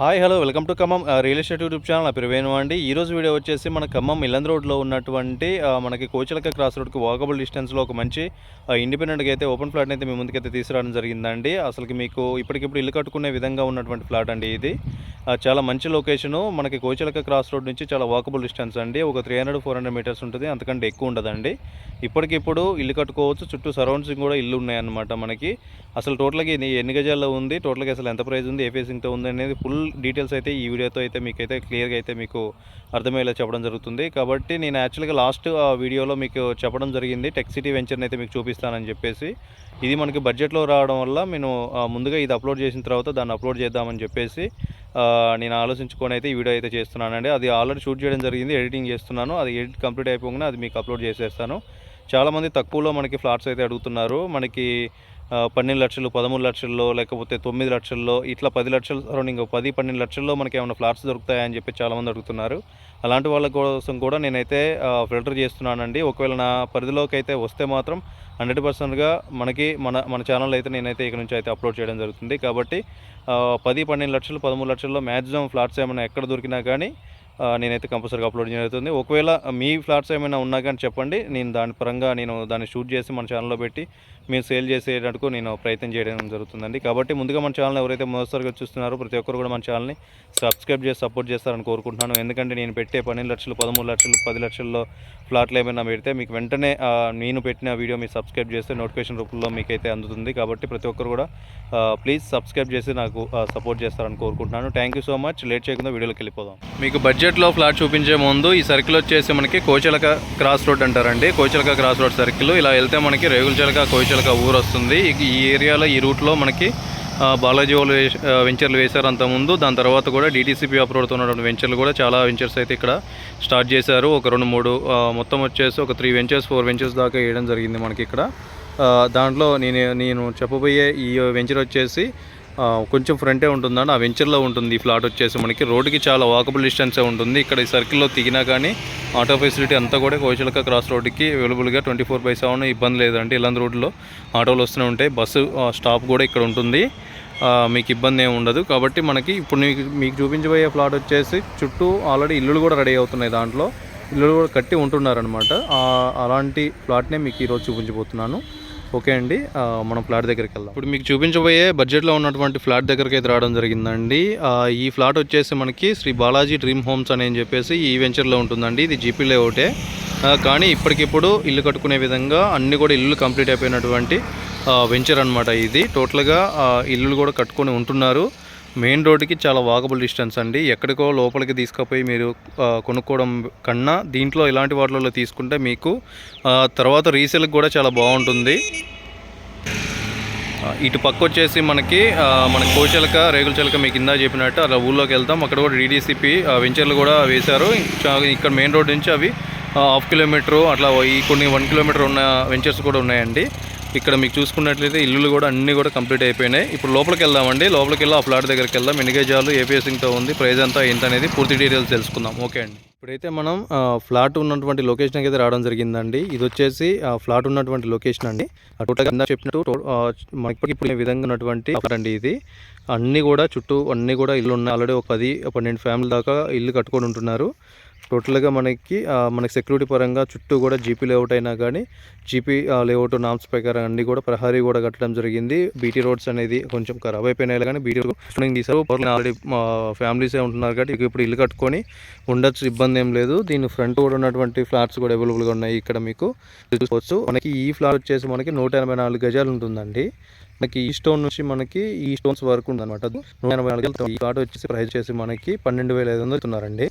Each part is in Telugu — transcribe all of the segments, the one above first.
Hi hello welcome to Khammam real estate YouTube channel. నా పేరు వేణు అండి. ఈ రోజు వీడియో వచ్చేసి మన ఖమ్మం ఇల్లంద్ రోడ్లో ఉన్నటువంటి మనకి కోచిలక క్రాస్ రోడ్కి వాకబుల్ డిస్టెన్స్లో ఒక మంచి ఇండిపెండెంట్గా అయితే ఓపెన్ ఫ్లాట్ని అయితే మీ ముందుకైతే తీసుకురావడం జరిగిందండి. అసలుకి మీకు ఇప్పటికిప్పుడు ఇల్లు కట్టుకునే విధంగా ఉన్నటువంటి ఫ్లాట్ అండి ఇది. చాలా మంచి లొకేషను మనకి కోచిలక క్రాస్ రోడ్ నుంచి చాలా వాకబుల్ డిస్టెన్స్ అండి. ఒక three hundred four hundred metres ఉంటుంది. అంతకంటే ఎక్కువ ఉండదండి. ఇప్పటికిప్పుడు ఇల్లు కట్టుకోవచ్చు. చుట్టూ సరౌండ్సింగ్ కూడా ఇల్లు ఉన్నాయన్నమాట మనకి. అసలు టోటల్గా ఎన్ని గజాల్లో ఉంది? టోటల్గా అసలు ఎంత ప్రైస్ ఉంది? ఏ ఫేసింగ్తో ఉంది? అనేది ఫుల్ డీటెయిల్స్ అయితే ఈ వీడియోతో అయితే మీకైతే క్లియర్గా అయితే మీకు అర్థమయ్యేలా చెప్పడం జరుగుతుంది. కాబట్టి నేను యాక్చువల్గా లాస్ట్ ఆ వీడియోలో మీకు చెప్పడం జరిగింది. టెక్ సిటీ వెంచర్ని అయితే మీకు చూపిస్తానని చెప్పేసి. ఇది మనకి బడ్జెట్లో రావడం వల్ల నేను ముందుగా ఇది అప్లోడ్ చేసిన తర్వాత దాన్ని అప్లోడ్ చేద్దామని చెప్పేసి నేను ఆలోచించుకొని అయితే ఈ వీడియో అయితే చేస్తున్నానండి. అది ఆల్రెడీ షూట్ చేయడం జరిగింది ఎడిటింగ్ చేస్తున్నాను. అది ఎడిట్ కంప్లీట్ అయిపోగానే అది మీకు అప్లోడ్ చేసేస్తాను. చాలామంది తక్కువలో మనకి ఫ్లాట్స్ అయితే అడుగుతున్నారు. మనకి పన్నెండు లక్షలు పదమూడు లక్షల్లో లేకపోతే తొమ్మిది లక్షల్లో ఇట్లా పది లక్షలు సరౌండింగ్ పది పన్నెండు లక్షల్లో మనకి ఏమైనా ఫ్లాట్స్ దొరుకుతాయని చెప్పి చాలామంది అడుగుతున్నారు. అలాంటి వాళ్ళ కోసం కూడా నేనైతే ఫిల్టర్ చేస్తున్నానండి. ఒకవేళ నా పరిధిలోకి అయితే వస్తే మాత్రం హండ్రెడ్ పర్సెంట్గా మనకి మన మన ఛానల్ అయితే నేనైతే ఇక్కడ నుంచి అయితే అప్లోడ్ చేయడం జరుగుతుంది. కాబట్టి పది పన్నెండు లక్షలు పదమూడు లక్షల్లో మ్యాక్సిమం ఫ్లాట్స్ ఏమైనా ఎక్కడ దొరికినా కానీ నేనైతే కంపల్సరీగా అప్లోడ్ చేయబడుతుంది జరుగుతుంది. ఒకవేళ మీ ఫ్లాట్స్ ఏమైనా ఉన్నా కానీ చెప్పండి. నేను దాని పరంగా నేను దాన్ని షూట్ చేసి మన ఛానల్లో పెట్టి మేము సేల్ చేసేటట్టుకు నేను ప్రయత్నం చేయడం జరుగుతుందండి. కాబట్టి ముందుగా మన ఛానల్ ఎవరైతే మొదటిసారిగా చూస్తున్నారో ప్రతి ఒక్కరు కూడా మన ఛానల్ని సబ్స్క్రైబ్ చేసి సపోర్ట్ చేస్తారని కోరుకుంటున్నాను. ఎందుకంటే నేను పెట్టే పన్నెండు లక్షలు పదమూడు లక్షలు పది లక్షల్లో ఫ్లాట్లు ఏమైనా పెడితే మీకు వెంటనే నేను పెట్టిన వీడియో మీరు సబ్స్క్రైబ్ చేస్తే నోటిఫికేషన్ రూపంలో మీకైతే అందుతుంది. కాబట్టి ప్రతి ఒక్కరు కూడా ప్లీజ్ సబ్స్క్రైబ్ చేసి నాకు సపోర్ట్ చేస్తారని కోరుకుంటున్నాను. Thank you so much late చేయకుండా వీడియోలోకి వెళ్ళిపోదాం. మీకు బడ్జెట్ బడ్జెట్లో ఫ్లాట్ చూపించే ముందు ఈ సర్కిల్ వచ్చేసి మనకి కోచలక క్రాస్ రోడ్ అంటారండి. Kochalaka cross road circle. ఇలా వెళ్తే మనకి రేగులచలక కోచలక ఊరు వస్తుంది. ఈ- ఏరియాలో ఈ రూట్లో మనకి బాలాజీ వాళ్ళు వెంచర్లు వేశారు అంతకుముందు దాని తర్వాత కూడా డీటీసీపీ అప్రోడ్తో ఉన్నటువంటి వెంచర్లు కూడా చాలా వెంచర్స్ అయితే ఇక్కడ స్టార్ట్ చేశారు. ఒక రెండు మూడు మొత్తం వచ్చేసి ఒక త్రీ వెంచర్స్ ఫోర్ వెంచర్స్ దాకా వేయడం జరిగింది మనకి ఇక్కడ. దాంట్లో నేను నేను చెప్పబోయే ఈ వెంచర్ వచ్చేసి కొంచెం ఫ్రంటే ఉంటుందండి ఆ వెంచర్లో ఉంటుంది ఈ ఫ్లాట్ వచ్చేసి మనకి. రోడ్డుకి చాలా వాకబుల్ డిస్టెన్సే ఉంటుంది. ఇక్కడ ఈ సర్కిల్లో దిగినా కానీ ఆటో ఫెసిలిటీ అంతా కూడా కోచలక క్రాస్ రోడ్డుకి అవైలబుల్గా ట్వంటీ ఫోర్ బై సెవెన్ ఇబ్బంది లేదండి. ఇలాంటి రోడ్లో ఆటోలు వస్తూనే ఉంటాయి. బస్సు స్టాప్ కూడా ఇక్కడ ఉంటుంది. మీకు ఇబ్బంది ఏమి ఉండదు. కాబట్టి మనకి ఇప్పుడు మీకు మీకు చూపించబోయే ఫ్లాట్ వచ్చేసి చుట్టూ ఆల్రెడీ ఇల్లులు కూడా రెడీ అవుతున్నాయి దాంట్లో. ఇల్లులు కూడా కట్టి ఉంటున్నారనమాట అలాంటి ఫ్లాట్నే మీకు ఈరోజు చూపించబోతున్నాను. ఓకే అండి. మనం ఫ్లాట్ దగ్గరికి వెళ్దాం. ఇప్పుడు మీకు చూపించబోయే బడ్జెట్లో ఉన్నటువంటి ఫ్లాట్ దగ్గరికి అయితే రావడం జరిగిందండి. ఈ ఫ్లాట్ వచ్చేసి మనకి శ్రీ బాలాజీ డ్రీమ్ హోమ్స్ అని చెప్పేసి ఈ వెంచర్లో ఉంటుందండి. ఇది జీపీ లేఅవుటే. కానీ ఇప్పటికిప్పుడు ఇల్లు కట్టుకునే విధంగా అన్ని కూడా ఇల్లు కంప్లీట్ అయిపోయినటువంటి వెంచర్ అనమాట ఇది. టోటల్గా ఇల్లులు కూడా కట్టుకొని ఉంటున్నారు. మెయిన్ రోడ్డుకి చాలా వాకబుల్ డిస్టెన్స్ అండి. ఎక్కడికో లోపలికి తీసుకుపోయి మీరు కొనుక్కోవడం కన్నా దీంట్లో ఇలాంటి వాటిలలో తీసుకుంటే మీకు తర్వాత రీసేల్కి కూడా చాలా బాగుంటుంది. ఇటు పక్క వచ్చేసి మనకి మన కోచలక రేగుల చిలక మీకు ఇందా చెప్పినట్టు అలా ఊళ్ళోకి వెళ్తాం. అక్కడ కూడా డీడీసీపీ వెంచర్లు కూడా వేశారు. ఇక్కడ మెయిన్ రోడ్ నుంచి అవి హాఫ్ కిలోమీటరు అట్లా ఈ కొన్ని వన్ కిలోమీటర్ ఉన్న వెంచర్స్ కూడా ఉన్నాయండి. ఇక్కడ మీకు చూసుకున్నట్లయితే ఇల్లులు కూడా అన్నీ కూడా కంప్లీట్ అయిపోయినాయి. ఇప్పుడు లోపలికి వెళ్దామండి. లోపలికి వెళ్ళి ఆ ఫ్లాట్ దగ్గరికి వెళ్దాం. ఎన్ని గజాలు ఏ ఫేసింగ్తో ఉంది. ప్రైజ్ అంతా ఏంటనేది అనేది పూర్తి డీటెయిల్స్ తెలుసుకుందాం. ఓకే అండి. ఇప్పుడైతే మనం ఫ్లాట్ ఉన్నటువంటి లొకేషన్కి అయితే రావడం జరిగిందండి. ఇది వచ్చేసి ఆ ఫ్లాట్ ఉన్నటువంటి లొకేషన్ అండి. టోటల్గా చెప్పినట్టు మనకి ఇప్పుడు విధంగా ఉన్నటువంటి ఫ్లాట్ అండి ఇది. అన్నీ కూడా చుట్టూ అన్నీ కూడా ఇల్లు ఉన్నాయి. ఆల్రెడీ ఒక పది పన్నెండు ఫ్యామిలీ దాకా ఇల్లు కట్టుకొని ఉంటున్నారు. టోటల్గా మనకి మనకి సెక్యూరిటీ పరంగా చుట్టూ కూడా జీపీ లేఅవుట్ అయినా కానీ జీపీ లేఅవుట్ నామ్స్ ప్రకారం అన్ని కూడా ప్రహరీ కూడా కట్టడం జరిగింది. బీటీ రోడ్స్ అనేది కొంచెం ఖరాబ్ అయిపోయినాయి కానీ బీటీ రోడ్ తీసారు ఆల్రెడీ ఫ్యామిలీసే ఉంటున్నారు కాబట్టి ఇప్పుడు ఇల్లు కట్టుకొని ఉండొచ్చు ఇబ్బంది ఏం లేదు. దీని ఫ్రంట్ కూడా ఉన్నటువంటి ఫ్లాట్స్ కూడా అవైలబుల్గా ఉన్నాయి ఇక్కడ మీకు. చూసుకోవచ్చు. మనకి ఈ ఫ్లాట్ వచ్చేసి మనకి నూట ఎనభై నాలుగు గజాలు ఉంటుందండి. మనకి ఈ స్టోన్ నుంచి మనకి ఈ స్టోన్స్ వరకు ఉంది అనమాట నూట ఎనభై నాలుగు ఈ ఫ్లాట్ వచ్చేసి ప్రైస్ చేసి మనకి పన్నెండు వేల ఐదు వందలు ఇస్తున్నారండి.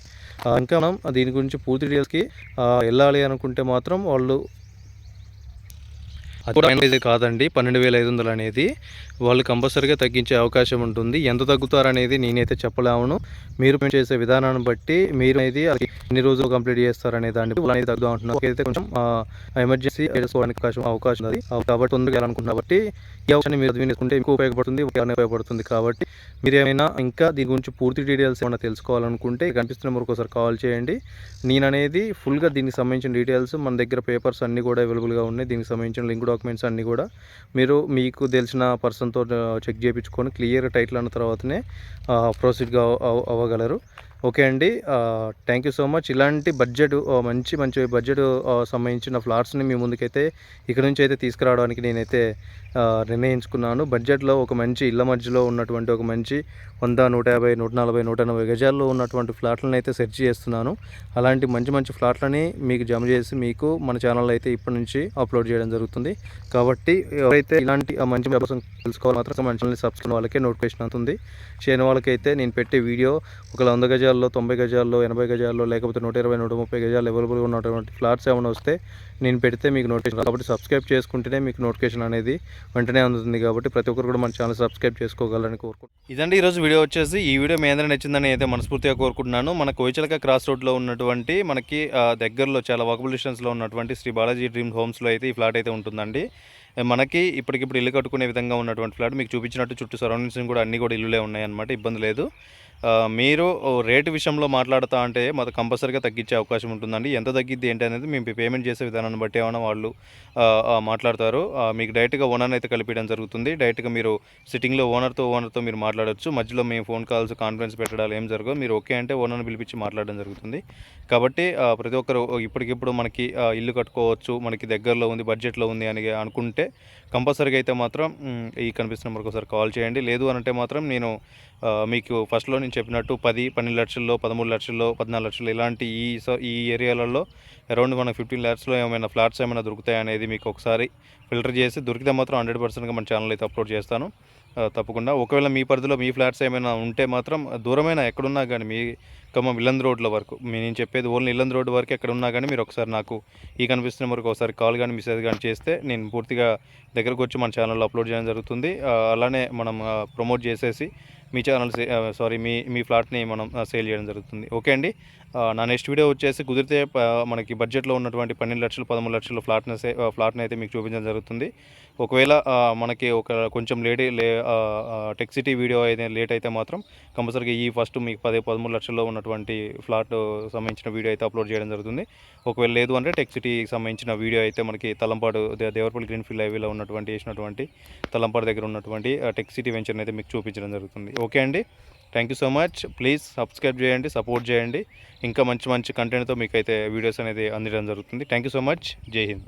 ఇంకా మనం దీని గురించి పూర్తి డీటెయిల్స్కి వెళ్ళాలి అనుకుంటే మాత్రం వాళ్ళు అది కూడా కాదండి. పన్నెండు వేల ఐదు వందలు అనేది వాళ్ళు కంపల్సరీగా తగ్గించే అవకాశం ఉంటుంది. ఎంత తగ్గుతారనేది నేనైతే చెప్పలేమును. మీరు payment చేసే విధానాన్ని బట్టి మీరు అనేది అది ఎన్ని రోజులు కంప్లీట్ చేస్తారనే దాన్ని బట్టి వాళ్ళు అనేది తగ్గుతూ ఉంటున్నారు. అయితే కొంచెం ఎమర్జెన్సీ చేసుకోవడానికి అవకాశం అవకాశం ఉంది కాబట్టి తొందరగా వెళ్ళాలనుకుంటున్నా కాబట్టి ఈ అవకాశాన్ని మీరు చదివించుకుంటే మీకు ఉపయోగపడుతుంది ఉపయోగపడుతుంది కాబట్టి మీరు ఏమైనా ఇంకా దీని గురించి పూర్తి డీటెయిల్స్ ఏమైనా తెలుసుకోవాలనుకుంటే కనిపిస్తున్న మరి ఒకసారి కాల్ చేయండి. నేను అనేది ఫుల్గా దీనికి సంబంధించిన డీటెయిల్స్ మన దగ్గర పేపర్స్ అన్నీ కూడా అవైలబుల్గా ఉన్నాయి. దీనికి సంబంధించిన లింక్ డాక్యుమెంట్స్ అన్నీ కూడా మీరు మీకు తెలిసిన పర్సన్తో చెక్ చేయించుకొని క్లియర్ టైటిల్ అన్న తర్వాతనే ప్రొసీడ్గా అవ్వగలరు. ఓకే అండి. థ్యాంక్ యూ సో మచ్ ఇలాంటి బడ్జెట్ మంచి మంచి బడ్జెట్ సంబంధించిన ఫ్లాట్స్ని మీ ముందుకైతే ఇక్కడ నుంచి అయితే తీసుకురావడానికి నేనైతే నిర్ణయించుకున్నాను. బడ్జెట్లో ఒక మంచి ఇళ్ళ మధ్యలో ఉన్నటువంటి ఒక మంచి వంద నూట యాభై నూట నలభై నూట ఎనభై గజాల్లో ఉన్నటువంటి ఫ్లాట్లను అయితే సెర్చ్ చేస్తున్నాను. అలాంటి మంచి మంచి ఫ్లాట్లని మీకు జమ చేసి మీకు మన ఛానల్ అయితే ఇప్పటి నుంచి అప్లోడ్ చేయడం జరుగుతుంది. కాబట్టి ఎవరైతే ఇలాంటి ఆ మంచి వ్యవసాయం తెలుసుకోవాలి మాత్రం మన ఛానల్ని సబ్స్క్రైబ్ వాళ్ళకే నోటిఫికేషన్ అవుతుంది. చేయని వాళ్ళకైతే నేను పెట్టే వీడియో ఒక వంద గజాల్లో తొంభై గజాల్లో ఎనభై గజాల్లో లేకపోతే నూట ఇరవై నూట ముప్పై గజాలు అవైలబుల్గా ఉన్నటువంటి ఫ్లాట్స్ ఏమైనా వస్తే నేను పెడితే మీకు నోటిఫికేషన్ కాబట్టి సబ్స్క్రైబ్ చేసుకుంటేనే మీకు నోటిఫికేషన్ అనేది వెంటనే అందుతుంది కాబట్టి ప్రతి ఒక్కరు కూడా మన ఛానల్ సబ్స్క్రైబ్ చేసుకోగలని కోరుకుంటున్నాను. ఇదండి ఈరోజు వీడియో వచ్చేసి. ఈ వీడియో మీ అందరూ నచ్చిందని అయితే మనస్ఫూర్తిగా కోరుకుంటున్నాను. మన కోయిచలక క్రాస్ రోడ్లో ఉన్నటువంటి మనకి దగ్గరలో చాలా వాకబుల్ డిస్టెన్స్లో ఉన్నటువంటి శ్రీ బాలాజీ డ్రీమ్ హోమ్స్లో అయితే ఈ ఫ్లాట్ అయితే ఉంటుందండి. మనకి ఇప్పటికిప్పుడు ఇల్లు కట్టుకునే విధంగా ఉన్నటువంటి ఫ్లాట్ మీకు చూపించినట్టు చుట్టూ సరౌండింగ్స్ కూడా అన్ని కూడా ఇల్లులే ఉన్నాయన్నమాట ఇబ్బంది లేదు. మీరు రేటు విషయంలో మాట్లాడుతా అంటే మాకు కంపల్సరీగా తగ్గించే అవకాశం ఉంటుందండి. ఎంత తగ్గిద్ది ఏంటి అనేది మేము పేమెంట్ చేసే విధానాన్ని బట్టి ఏమైనా వాళ్ళు మాట్లాడతారు. మీకు డైరెక్ట్గా ఓనర్ అయితే కలిపించడం జరుగుతుంది. డైరెక్ట్గా మీరు సిట్టింగ్లో ఓనర్తో ఓనర్తో మీరు మాట్లాడొచ్చు. మధ్యలో మేము ఫోన్ కాల్స్ కాన్ఫరెన్స్ పెట్టడాలు ఏం జరగవు. మీరు ఓకే అంటే ఓనర్ని పిలిపించి మాట్లాడడం జరుగుతుంది. కాబట్టి ప్రతి ఒక్కరు ఇప్పటికిప్పుడు మనకి ఇల్లు కట్టుకోవచ్చు మనకి దగ్గరలో ఉంది బడ్జెట్లో ఉంది అని అనుకుంటే కంపల్సరీగా అయితే మాత్రం ఈ కనిపిస్తున్న నెంబర్కి ఒకసారి కాల్ చేయండి. లేదు అనంటే మాత్రం నేను మీకు ఫస్ట్లో నేను చెప్పినట్టు పది పన్నెండు లక్షల్లో పదమూడు లక్షల్లో పద్నాలుగు లక్షలు ఇలాంటి ఈ సో- ఈ ఏరియాలలో అరౌండ్ మనకు ఫిఫ్టీన్ ల్యాక్స్లో ఏమైనా ఫ్లాట్స్ ఏమైనా దొరుకుతాయి అనేది మీకు ఒకసారి ఫిల్టర్ చేసి దొరికితే మాత్రం హండ్రెడ్ పర్సెంట్గా మన ఛానల్ అయితే అప్లోడ్ చేస్తాను. తప్పకుండా. ఒకవేళ మీ పరిధిలో మీ ఫ్లాట్స్ ఏమైనా ఉంటే మాత్రం దూరమైన ఎక్కడున్నా కానీ మీ ఖమ్మం ఇల్లందు రోడ్ల వరకు మీ నేను చెప్పేది ఓన్లీ ఇల్లందు రోడ్డు వరకు ఎక్కడ ఉన్నా కానీ మీరు ఒకసారి నాకు ఈ కనిపిస్తున్న వరకు ఒకసారి కాల్ కానీ మెసేజ్ కానీ చేస్తే నేను పూర్తిగా దగ్గరకు వచ్చి మన ఛానల్లో అప్లోడ్ చేయడం జరుగుతుంది. అలానే మనం ప్రమోట్ చేసేసి మీ ఛానల్ సారీ uh, మీ మీ ఫ్లాట్ని మనం uh, సేల్ చేయడం జరుగుతుంది. ఓకే అండి? Uh, నా నెక్స్ట్ వీడియో వచ్చేసి కుదిరితే మనకి బడ్జెట్లో ఉన్నటువంటి పన్నెండు లక్షలు పదమూడు లక్షల ఫ్లాట్ని ఫ్లాట్ని అయితే మీకు చూపించడం జరుగుతుంది. ఒకవేళ మనకి ఒక కొంచెం లేట్ లే టెక్ సిటీ వీడియో అయితే లేట్ అయితే మాత్రం కంపల్సరీగా ఈ ఫస్ట్ మీకు పది పదమూడు లక్షల్లో ఉన్నటువంటి ఫ్లాట్ సంబంధించిన వీడియో అయితే అప్లోడ్ చేయడం జరుగుతుంది. ఒకవేళ లేదు అంటే టెక్సిటీకి సంబంధించిన వీడియో అయితే మనకి తలంపాడు దేవరపల్లి గ్రీన్ ఫీల్డ్ హైవేలో ఉన్నటువంటి వేసినటువంటి తలంపాడు దగ్గర ఉన్నటువంటి టెక్సిటీ వెంచర్ని అయితే మీకు చూపించడం జరుగుతుంది. ఓకే అండి. Thank you so much please subscribe చేయండి సపోర్ట్ చేయండి. ఇంకా మంచి మంచి కంటెంట్తో మీకు అయితే వీడియోస్ అనేది అందడం జరుగుతుంది. థ్యాంక్ యూ సో మచ్ జై హింద్